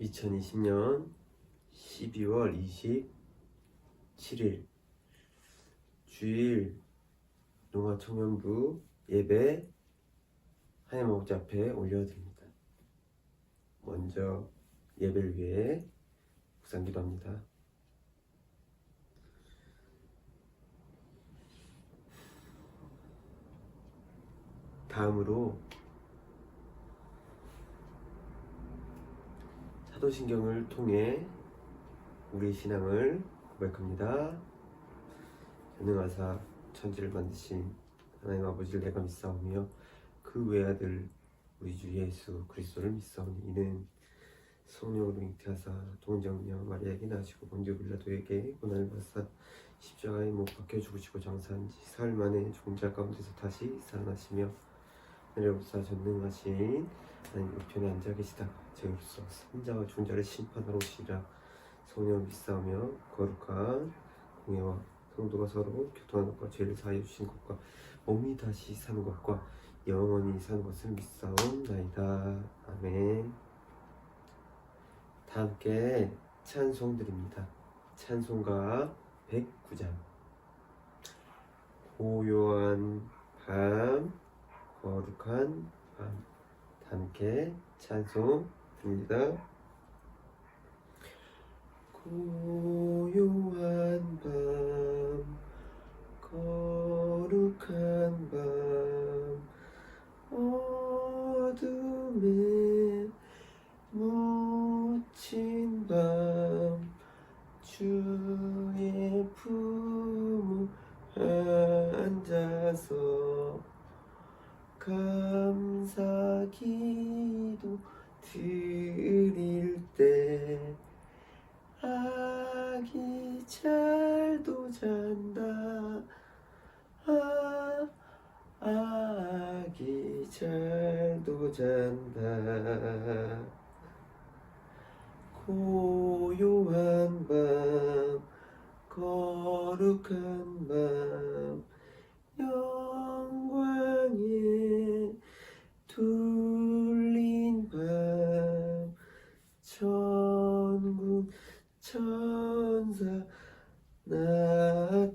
2020년 12월 27일 주일 농화청년부 예배 하나님 앞에 올려드립니다. 먼저 예배를 위해 묵상 기도 합니다. 다음으로 사도신경을 통해 우리 신앙을 고백합니다. 전능하사 천지를 만드신 하나님 아버지를 내가 믿사오며 그 외아들 우리 주 예수 그리스도를 믿사오니 이는 성령으로 잉태하사 동정녀 마리아에게 나시고 본디오 빌라도에게 고난을 받사 십자가에 못 박혀 죽으시고 장사한 지 사흘 만에 종자 가운데서 다시 살아나시며 하늘로부터 전능하신 하나님 우편에 앉아 계시다 가 저희로서. 산자와 종자를 심판하러 오시리라. 성령을 믿사오며 거룩한 공예와 성도가 서로 교통하는 것과 죄를 사하여 주신 것과 몸이 다시 사는 것과 영원히 사는 것을 믿사옵나이다. 아멘. 다 함께 찬송 드립니다. 찬송가 109장. 고요한 밤 거룩한 밤. 함께 찬송 드립니다. 고요한 밤 거룩한 밤 어둠에 묻힌 밤 주의 품을 앉아서 감사 기도 드릴 때 아기 잘도 잔다. 아 아기 잘도 잔다. 고요한 밤 거룩한 밤 영광에 둘린 밤 천군 천사 나타나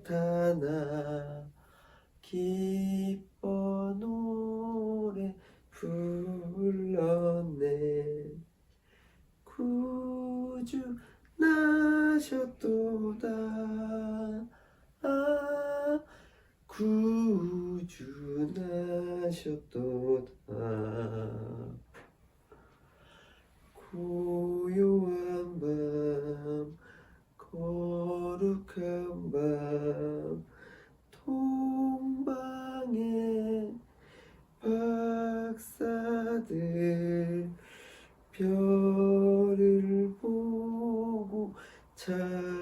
기뻐 노래 불렀네 구주 나셨도다 아 구주 나셨도다 고요한 밤 거룩한 밤 동방에 박사들 별을 보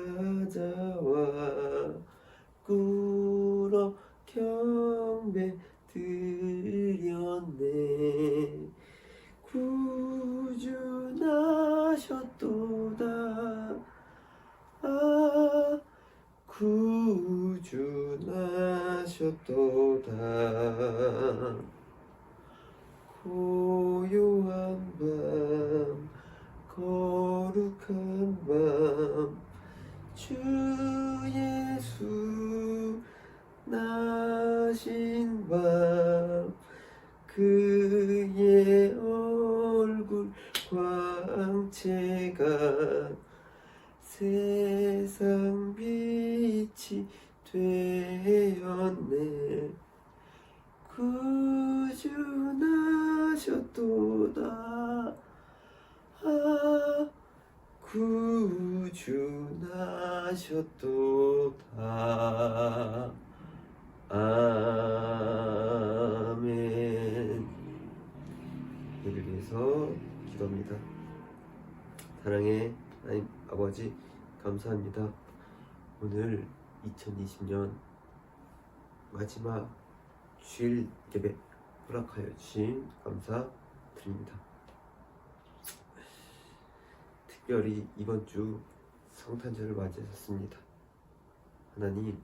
그의 얼굴 광채가 세상 빛이 되었네. 구주 나셨도다. 아 구주 나셨도다. 아 위해서 기도합니다. 사랑의 하나님 아버지 감사합니다. 오늘 2020년 마지막 주일 예배 허락하여 주신 감사드립니다. 특별히 이번 주 성탄절을 맞이하셨습니다. 하나님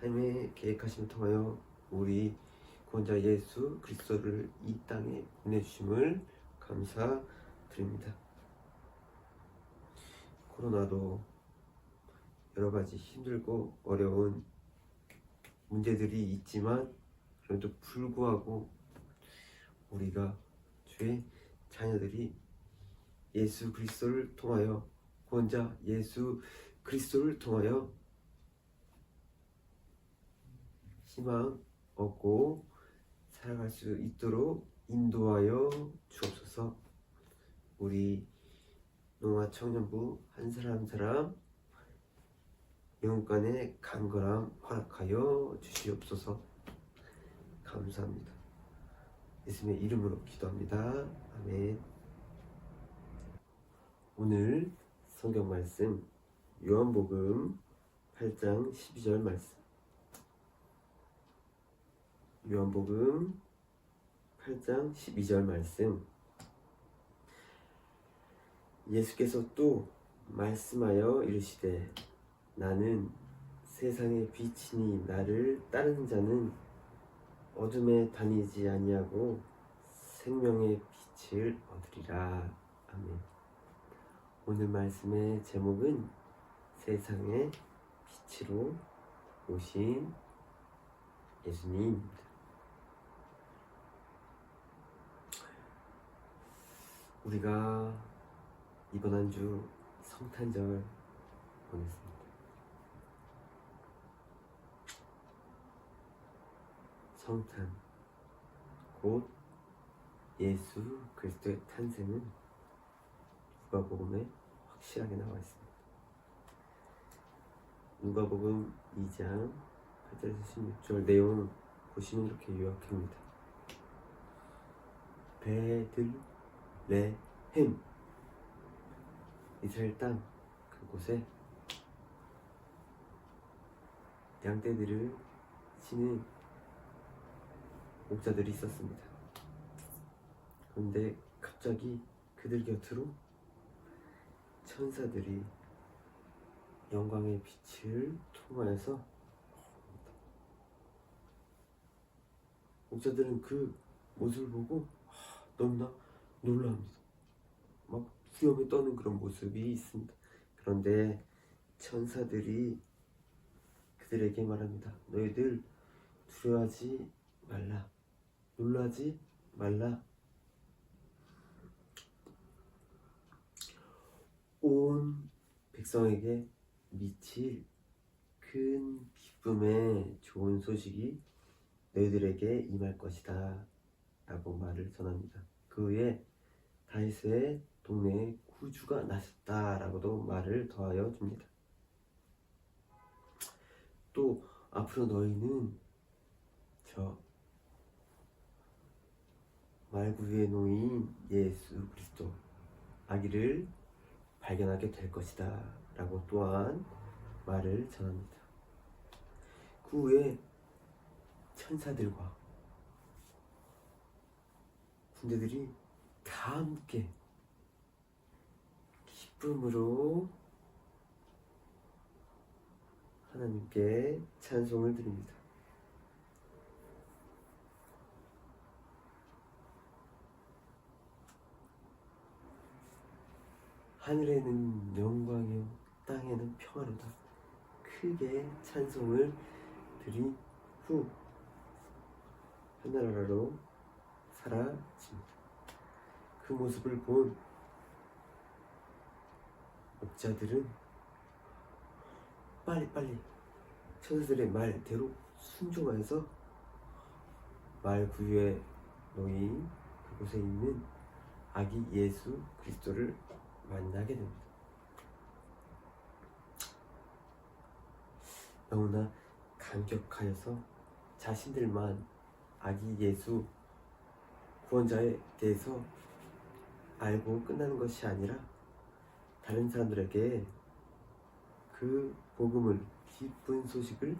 하나님의 계획하심을 통하여 우리 구원자 예수 그리스도를 이 땅에 보내주심을 감사드립니다. 코로나도 여러 가지 힘들고 어려운 문제들이 있지만 그래도 불구하고 우리가 주의 자녀들이 예수 그리스도를 통하여 구원자 예수 그리스도를 통하여 희망 얻고 살아갈 수 있도록 인도하여 주옵소서. 우리 농아 청년부 한 사람 한 사람 영간의 간거람 허락하여 주시옵소서. 감사합니다. 예수님의 이름으로 기도합니다. 아멘. 오늘 성경 말씀 요한복음 8장 12절 말씀. 요한복음 8장 12절 말씀. 예수께서 또 말씀하여 이르시되 나는 세상의 빛이니 나를 따르는 자는 어둠에 다니지 아니하고 생명의 빛을 얻으리라. 아멘. 오늘 말씀의 제목은 세상의 빛으로 오신 예수님입니다. 우리가 이번 한 주 성탄절 보냈습니다. 성탄 곧 예수 그리스도의 탄생은 누가복음에 확실하게 나와 있습니다. 누가복음 2장 8절에서 16절 내용 보시면 이렇게 요약합니다. 베들 레헴 이스라엘 땅 그곳에 양떼들을 치는 목자들이 있었습니다. 그런데 갑자기 그들 곁으로 천사들이 영광의 빛을 통하여서 목자들은 그 모습을 보고 하, 너무나 놀라합니다. 막 수염에 떠는 그런 모습이 있습니다. 그런데 천사들이 그들에게 말합니다. 너희들 두려워하지 말라. 놀라지 말라. 온 백성에게 미칠 큰 기쁨의 좋은 소식이 너희들에게 임할 것이다. 라고 말을 전합니다. 그 후에 다윗의 동네에 구주가 나셨다라고도 말을 더하여 줍니다. 또 앞으로 너희는 저 말구유에 놓인 예수 그리스도 아기를 발견하게 될 것이다 라고 또한 말을 전합니다. 그 후에 천사들과 군대들이 다 함께 기쁨으로 하나님께 찬송을 드립니다. 하늘에는 영광이요 땅에는 평화로다. 크게 찬송을 드린 후 하늘나라로 사라집니다. 그 모습을 본 목자들은 빨리빨리 천사들의 말대로 순종하여서 말 구유에 놓인 그곳에 있는 아기 예수 그리스도를 만나게 됩니다. 너무나 감격하여서 자신들만 아기 예수 구원자에 대해서 알고 끝나는 것이 아니라 다른 사람들에게 그 복음을 기쁜 소식을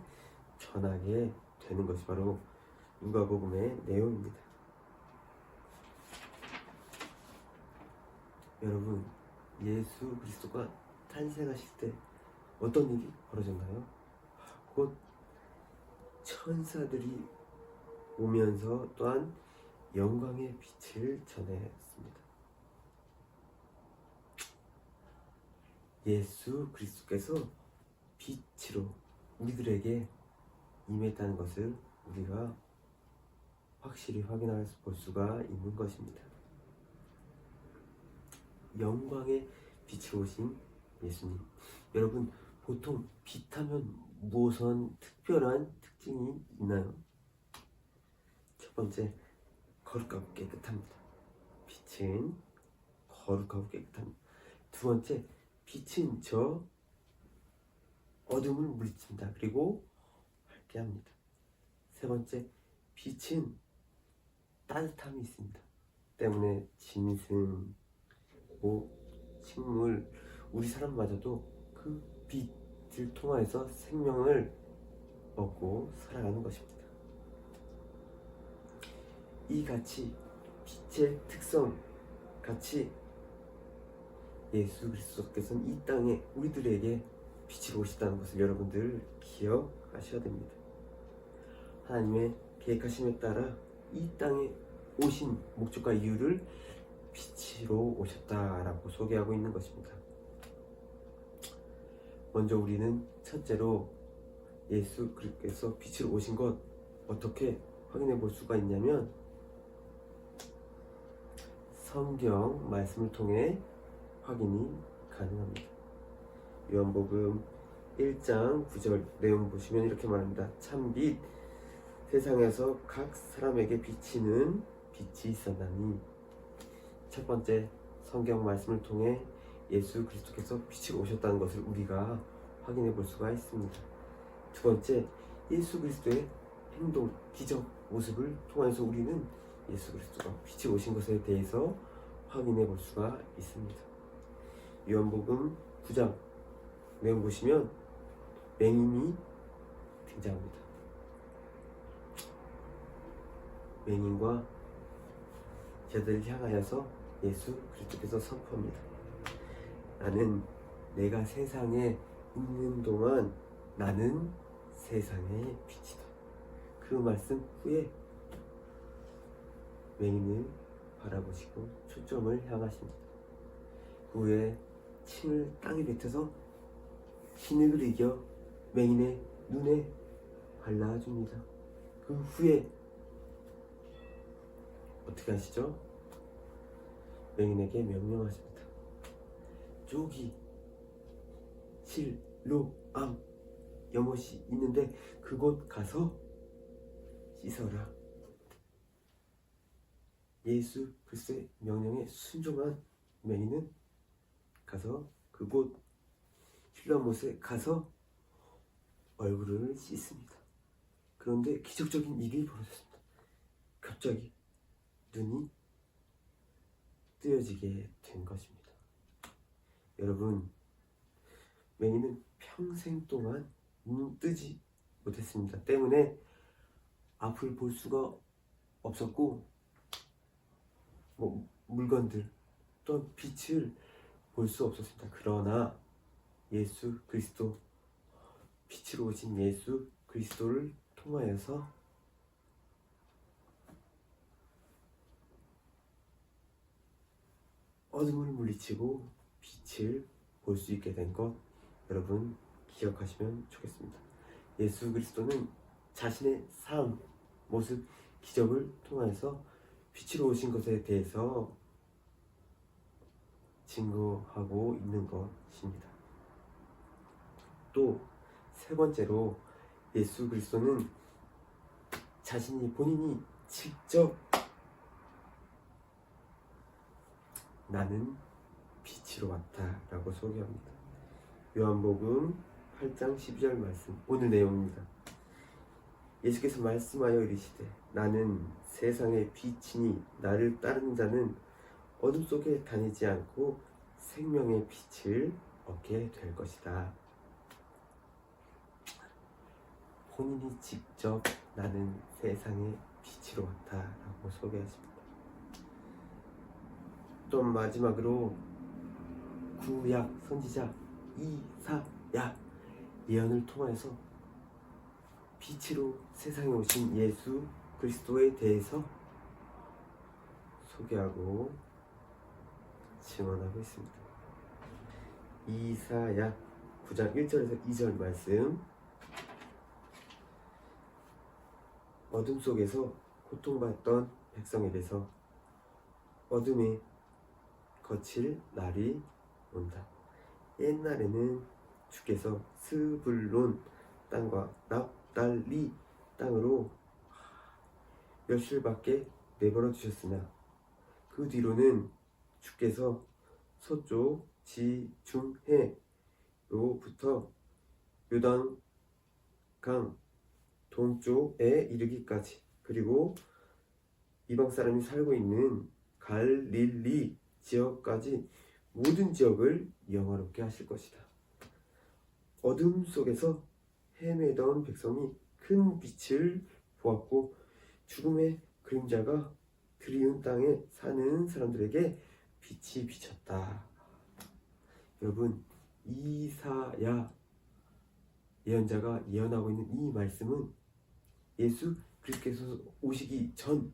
전하게 되는 것이 바로 누가복음의 내용입니다. 여러분 예수 그리스도가 탄생하실 때 어떤 일이 벌어졌나요? 곧 천사들이 오면서 또한 영광의 빛을 전했습니다. 예수 그리스도께서 빛으로 우리들에게 임했다는 것을 우리가 확실히 확인할 수- 볼 수가 있는 것입니다. 영광의 빛으로 오신 예수님. 여러분, 보통 빛하면 무엇은 특별한 특징이 있나요? 첫 번째, 거룩하고 깨끗합니다. 빛은 거룩하고 깨끗합니다. 두 번째, 빛은 저 어둠을 물리칩니다. 그리고 밝게 합니다. 세 번째, 빛은 따뜻함이 있습니다. 때문에 짐승, 뭐 식물, 우리 사람마저도 그 빛을 통하여서 생명을 얻고 살아가는 것입니다. 이 같이 빛의 특성 같이 예수 그리스도께서는 이 땅에 우리들에게 빛으로 오시다는 것을 여러분들 기억하셔야 됩니다. 하나님의 계획하심에 따라 이 땅에 오신 목적과 이유를 빛으로 오셨다라고 소개하고 있는 것입니다. 먼저 우리는 첫째로 예수 그리스도께서 빛으로 오신 것 어떻게 확인해 볼 수가 있냐면 성경 말씀을 통해 확인이 가능합니다. 요한복음 1장 9절 내용 보시면 이렇게 말합니다. 참빛 세상에서 각 사람에게 비치는 빛이 있었나니 첫 번째 성경 말씀을 통해 예수 그리스도께서 빛으로 오셨다는 것을 우리가 확인해 볼 수가 있습니다. 두 번째 예수 그리스도의 행동, 기적, 모습을 통해서 우리는 예수 그리스도가 빛이 오신 것에 대해서 확인해 볼 수가 있습니다. 요한복음 9장 내용 보시면 맹인이 등장합니다. 맹인과 저들을 향하여서 예수 그리스도께서 선포합니다. 나는 내가 세상에 있는 동안 나는 세상의 빛이다. 그 말씀 후에 맹인을 바라보시고 초점을 향하십니다. 그 후에 침을 땅에 뱉어서 진흙을 이겨 맹인의 눈에 발라줍니다. 그 후에 어떻게 하시죠? 맹인에게 명령하십니다. 조기, 실, 로, 암, 연못이 있는데 그곳 가서 씻어라. 예수 그리스도의 명령에 순종한 맹인은 가서 그곳 힐러못에 가서 얼굴을 씻습니다. 그런데 기적적인 일이 벌어졌습니다. 갑자기 눈이 뜨여지게 된 것입니다. 여러분, 맹인은 평생 동안 눈 뜨지 못했습니다. 때문에 앞을 볼 수가 없었고, 뭐 물건들 또한 빛을 볼 수 없었습니다. 그러나 예수 그리스도 빛으로 오신 예수 그리스도를 통하여서 어둠을 물리치고 빛을 볼 수 있게 된 것 여러분 기억하시면 좋겠습니다. 예수 그리스도는 자신의 삶, 모습, 기적을 통해서 빛으로 오신 것에 대해서 증거하고 있는 것입니다. 또 세 번째로 예수 그리스도는 자신이 본인이 직접 나는 빛으로 왔다라고 소개합니다. 요한복음 8장 12절 말씀 오늘 내용입니다. 예수께서 말씀하여 이르시되 나는 세상의 빛이니 나를 따르는 자는 어둠 속에 다니지 않고 생명의 빛을 얻게 될 것이다. 본인이 직접 나는 세상의 빛으로 왔다라고 소개하십니다. 또 마지막으로 구약 선지자 이사야 예언을 통해서 빛으로 세상에 오신 예수 그리스도에 대해서 소개하고 증언하고 있습니다. 이사야 9장 1절에서 2절 말씀 어둠 속에서 고통받던 백성에 대해서 어둠에 거칠 날이 온다. 옛날에는 주께서 스불론 땅과 납 달리 땅으로 멸실밖에 내버려 두셨으나 그 뒤로는 주께서 서쪽 지중해로부터 요단강 동쪽에 이르기까지 그리고 이방 사람이 살고 있는 갈릴리 지역까지 모든 지역을 영화롭게 하실 것이다. 어둠 속에서 헤매던 백성이 큰 빛을 보았고 죽음의 그림자가 드리운 땅에 사는 사람들에게 빛이 비쳤다. 여러분 이사야 예언자가 예언하고 있는 이 말씀은 예수 그리스도께서 오시기 전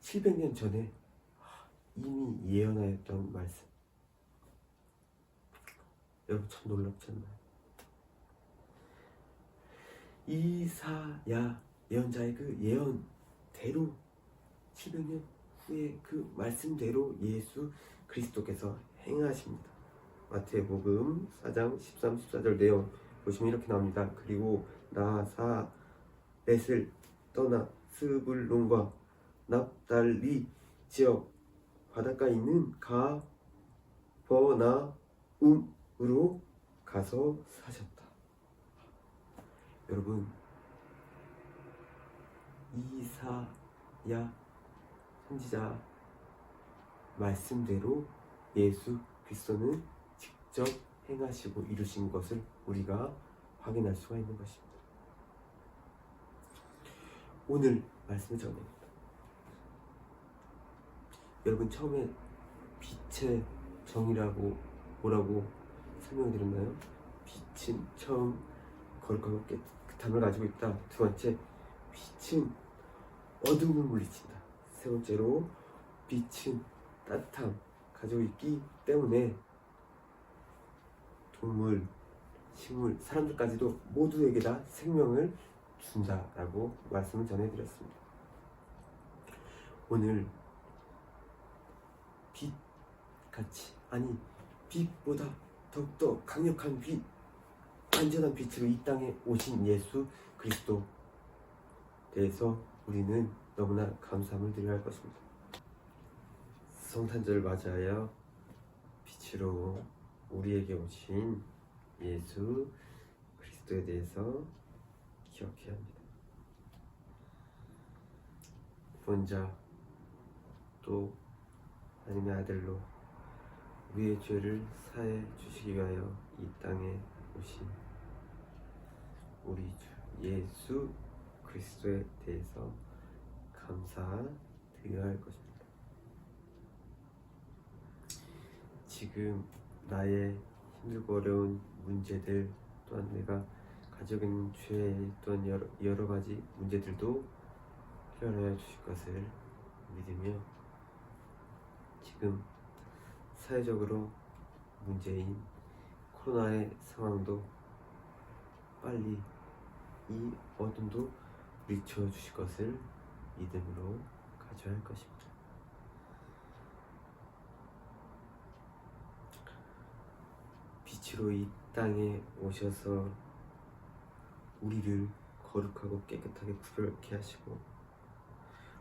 700년 전에 이미 예언하였던 말씀. 여러분 참 놀랍지 않나요? 이사야 예언자의 그 예언대로 700년 후에 그 말씀대로 예수 그리스도께서 행하십니다. 마태복음 4장 13, 14절 내용 보시면 이렇게 나옵니다. 그리고 나사렛을 떠나 스불론과 납달리 지역 바닷가에 있는 가버나움으로 가서 사셨다. 여러분 이사야 선지자 말씀대로 예수 그리스도는 직접 행하시고 이루신 것을 우리가 확인할 수가 있는 것입니다. 오늘 말씀을 전합니다. 여러분 처음에 빛의 정이라고 뭐라고 설명드렸나요? 빛은 처음 거룩하고 깨끗 함을 가지고 있다. 두 번째, 빛은 어둠을 물리친다. 세 번째로, 빛은 따뜻함 가지고 있기 때문에 동물, 식물, 사람들까지도 모두에게 다 생명을 준다라고 말씀을 전해드렸습니다. 오늘 빛 같이 아니 빛보다 더욱더 강력한 빛, 안전한 빛으로 이 땅에 오신 예수 그리스도 대해서 우리는 너무나 감사함을 드려야 할 것입니다. 성탄절을 맞이하여 빛으로 우리에게 오신 예수 그리스도에 대해서 기억해야 합니다. 본자 또 하나님의 아들로 우리의 죄를 사해 주시기 위하여 이 땅에 오신 우리 주 예수 그리스도에 대해서 감사드려야 할 것입니다. 지금 나의 힘들고 어려운 문제들 또한 내가 가지고 있는 죄 또한 여러, 여러 가지 문제들도 해결하여 주실 것을 믿으며 지금 사회적으로 문제인 코로나의 상황도 빨리 이 어둠도 물리쳐 주실 것을 믿음으로 가져야 할 것입니다. 빛으로 이 땅에 오셔서 우리를 거룩하고 깨끗하게 구별케 하시고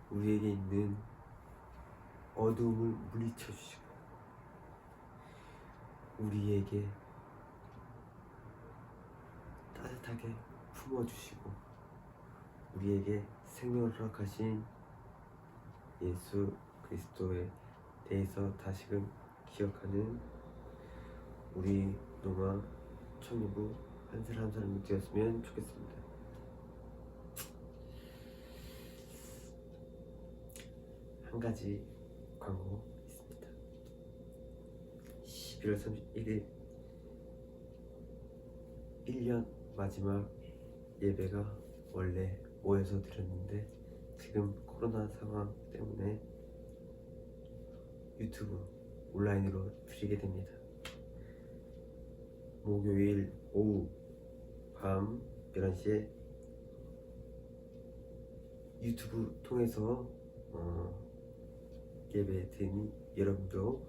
우리에게 있는 어두움을 물리쳐 주시고 우리에게 따뜻하게 품어 주시고 우리에게 생명을 허락하신 예수 그리스도에 대해서 다시금 기억하는 우리 농아 청년부 한 사람 한 사람이 되었으면 좋겠습니다. 한 가지 광고 있습니다. 11월 31일 1년 마지막 예배가 원래 모여서 드렸는데 지금 코로나 상황 때문에 유튜브 온라인으로 드리게 됩니다. 목요일 오후 밤 11시에 유튜브 통해서 어, 예배 드리니 여러분도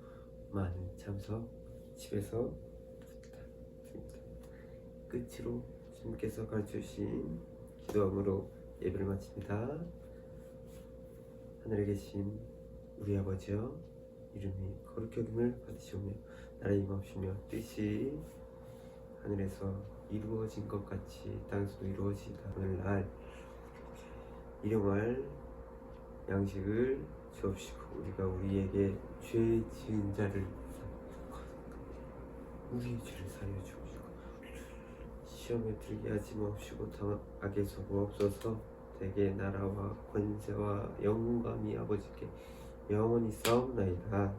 많은 참석 집에서 부탁드립니다. 끝으로 주님께서 가르쳐주신 기도함으로 예배를 마칩니다. 하늘에 계신 우리 아버지여 이름이 거룩히 여김을 받으시오며 나라의 임하시며 뜻이 하늘에서 이루어진 것 같이 땅에서도 이루어지다 오늘날 일용할 양식을 주옵시고 우리가 우리에게 죄 지은 자를 우리의 죄를 사하여 주옵 시험에 들게 하지 마옵시고 다만 악에서 구옵소서. 대개 나라와 권세와 영광이 아버지께 영원히 싸움나이다